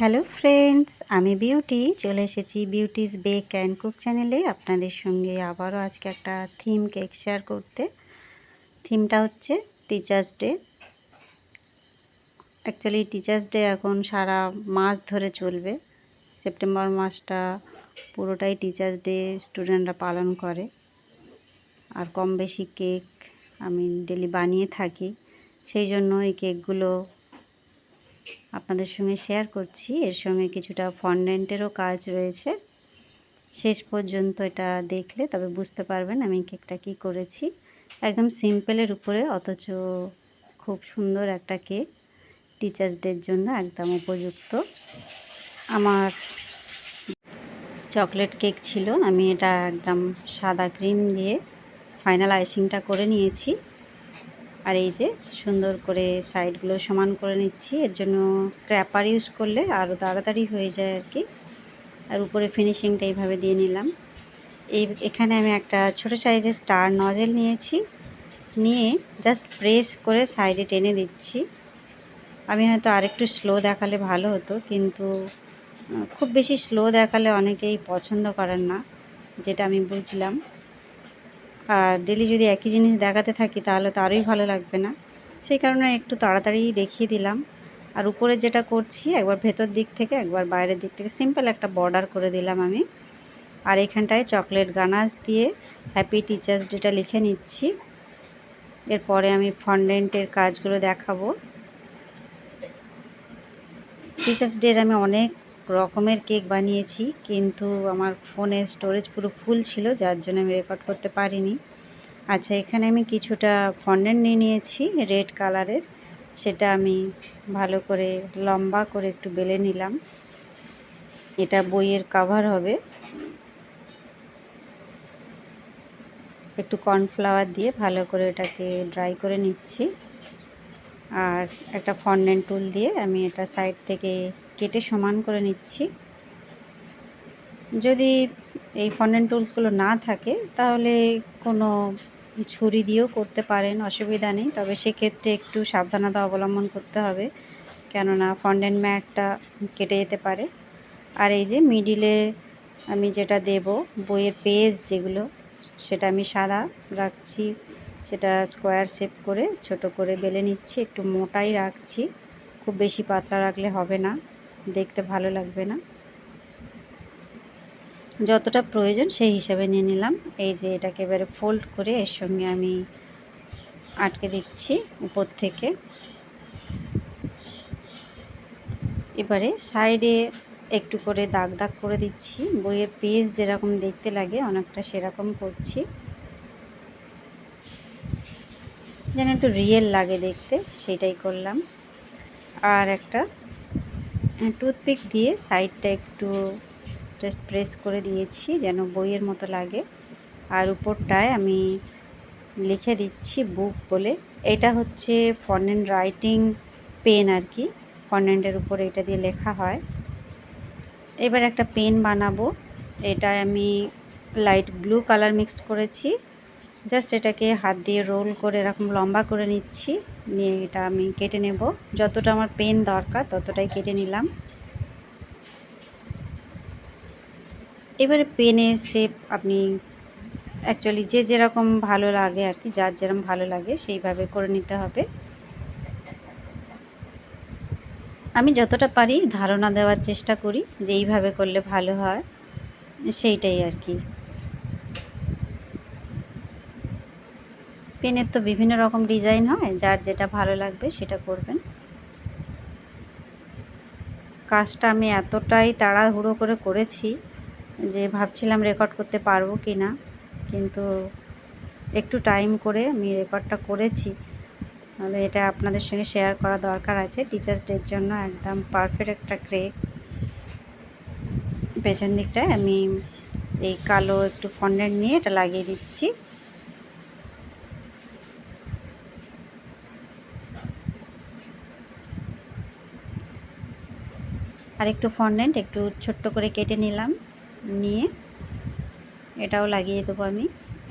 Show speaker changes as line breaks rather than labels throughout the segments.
Hello friends, আমি beauty. চলে এসেছি বিউটিস বেক অ্যান্ড কুক চ্যানেলে। আপনাদের সঙ্গে আবারও আজকে একটা থিম কেক শেয়ার করতে। থিমটা হচ্ছে teachers day. Actually teachers day এখন সারা মাস ধরে চলবে। সেপ্টেম্বর মাসটা পুরোটাই টিচার্স ডে স্টুডেন্টরা পালন করে। আর কম বেশি কেক আমি ডেলি বানিয়ে থাকি। সেই জন্য এই কেকগুলো আপনাদের সঙ্গে শেয়ার করছি। এর সঙ্গে কিছুটা ফন্ডেন্টেরও কাজ রয়েছে। শেষ পর্যন্ত এটা দেখলে তবে বুঝতে পারবেন আমি কেকটা কি করেছি। একদম সিম্পলের উপরে, অথচ খুব সুন্দর একটা কেক টিচার্স ডের জন্য একদম উপযুক্ত। আমার চকলেট কেক ছিল, আমি এটা একদম সাদা ক্রিম দিয়ে ফাইনাল আইসিংটা করে নিয়েছি। আর এই যে সুন্দর করে সাইডগুলো সমান করে নিচ্ছি। এর জন্য স্ক্র্যাপার ইউজ করলে আরও তাড়াতাড়ি হয়ে যায় আর কি। আর উপরে ফিনিশিংটা এইভাবে দিয়ে নিলাম। এই এখানে আমি একটা ছোট সাইজের স্টার নজেল নিয়েছি। নিয়ে জাস্ট প্রেস করে সাইডে টেনে দিচ্ছি। আমি হয়তো আরেকটু স্লো দেখালে ভালো হতো, কিন্তু খুব বেশি স্লো দেখালে অনেকেই পছন্দ করেন না, যেটা আমি বুঝলাম। আর ডেলি যদি একই জিনিস দেখাতে থাকি, তাহলে তো আরোই ভালো লাগবে না। সেই কারণে একটু তাড়াতাড়ি দেখিয়ে দিলাম। আর উপরে যেটা করছি, একবার ভেতর দিক থেকে, একবার বাইরের দিক থেকে সিম্পল একটা বর্ডার করে দিলাম আমি। আর এখানটায় চকলেট গানাস দিয়ে হ্যাপি টিচার্স ডেটা লিখে নিচ্ছি। এরপরে আমি ফন্ডেন্টের কাজগুলো দেখাবো। টিচার্স ডের আমি অনেক রকমের কেক বানিয়েছি, কিন্তু আমার ফোনের স্টোরেজ পুরো ফুল ছিল, যার জন্য আমি রেকর্ড করতে পারিনি। আচ্ছা এখানে আমি কিছুটা ফন্ডেন্ট নিয়ে নিয়েছি রেড কালারের সেটা আমি ভালো করে লম্বা করে একটু বেলে নিলাম। এটা বইয়ের কাভার হবে। একটু কর্নফ্লাওয়ার দিয়ে ভালো করে এটাকে ড্রাই করে নিচ্ছি। আর একটা ফন্ডেন্ট টুল দিয়ে আমি এটা সাইড থেকে কেটে সমান করে নিচ্ছি। যদি এই ফন্ডেন টুলসগুলো না থাকে, তাহলে কোনো ছুরি দিয়েও করতে পারেন, অসুবিধা নেই। তবে সেক্ষেত্রে একটু সাবধানতা অবলম্বন করতে হবে, কেননা ফন্ডেন ম্যাটটা কেটে যেতে পারে। আর এই যে মিডিলে আমি যেটা দেব, বইয়ের পেজ যেগুলো, সেটা আমি সাদা রাখছি, সেটা স্কোয়ার শেপ করে ছোট করে বেলে নিচ্ছি, একটু মোটাই রাখছি। খুব বেশি পাতলা রাখলে হবে না। দেখতে ভালো লাগবে না। যতটা প্রয়োজন সেই হিসাবে নিয়ে নিলাম। এই যে এটাকে এবারে ফোল্ড করে এর সঙ্গে আমি আটকে দিচ্ছি উপর থেকে। এবারে সাইডে একটু করে দাগ দাগ করে দিচ্ছি। বইয়ের পেজ যেরকম দেখতে লাগে অনেকটা সেরকম করছি। যেন একটু রিয়েল লাগে দেখতে, সেটাই করলাম। আর একটা টুথপিক দিয়ে সাইডটা একটু জাস্ট প্রেস করে দিয়েছি যেন বইয়ের মতো লাগে। আর উপরটায় আমি লিখে দিচ্ছি বুক বলে। এটা হচ্ছে ফন্ডেন্ট রাইটিং পেন আর কি। ফন্ডেন্টের উপর এটা দিয়ে লেখা হয়। এবার একটা পেন বানাবো। এটায় আমি লাইট ব্লু কালার মিক্সড করেছি। জাস্ট এটাকে হাত দিয়ে রোল করে এরকম লম্বা করে নিচ্ছি। নিয়ে এটা আমি কেটে নেব। যতটা আমার পেন দরকার, ততটাই কেটে নিলাম। এবারে পেনের শেপ আপনি অ্যাকচুয়ালি যে যেরকম ভালো লাগে আর কি, যার যেরকম ভালো লাগে, সেইভাবে করে নিতে হবে। আমি যতটা পারি ধারণা দেওয়ার চেষ্টা করি যে এইভাবে করলে ভালো হয়। সেইটাই আর কি। পেনের তো বিভিন্ন রকম ডিজাইন হয়, যার যেটা ভালো লাগবে সেটা করবেন। কাজটা আমি এতটাই তাড়াহুড়ো করে করেছি যে ভাবছিলাম রেকর্ড করতে পারব কি না কিন্তু একটু টাইম করে আমি রেকর্ডটা করেছি। তাহলে এটা আপনাদের সঙ্গে শেয়ার করা দরকার আছে। টিচার্স ডের জন্য একদম পারফেক্ট একটা ক্রেক পেছন দিকটায় আমি এই কালো একটু ফন্ডেন্ট নিয়ে এটা লাগিয়ে দিচ্ছি। আর একটু ফন্ডেন্ট একটু ছোট্ট করে কেটে নিলাম, নিয়ে এটাও লাগিয়ে দেবো আমি।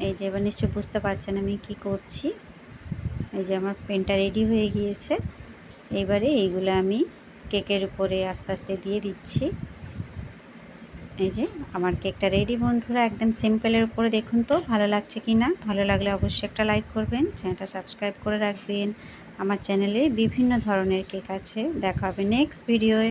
এই যে এবার নিশ্চয়ই বুঝতে পারছেন আমি কি করছি। এই যে আমার পেনটা রেডি হয়ে গিয়েছে। এইবারে এইগুলো আমি কেকের উপরে আস্তে আস্তে দিয়ে দিচ্ছি। এই যে আমার কেকটা রেডি বন্ধুরা, একদম সিম্পলের উপরে দেখুন তো ভালো লাগছে কি না। ভালো লাগলে অবশ্যই একটা লাইক করবেন, চ্যানেলটা সাবস্ক্রাইব করে রাখবেন। আমার চ্যানেলে বিভিন্ন ধরনের কেক আছে, দেখা হবে নেক্সট ভিডিওয়ে।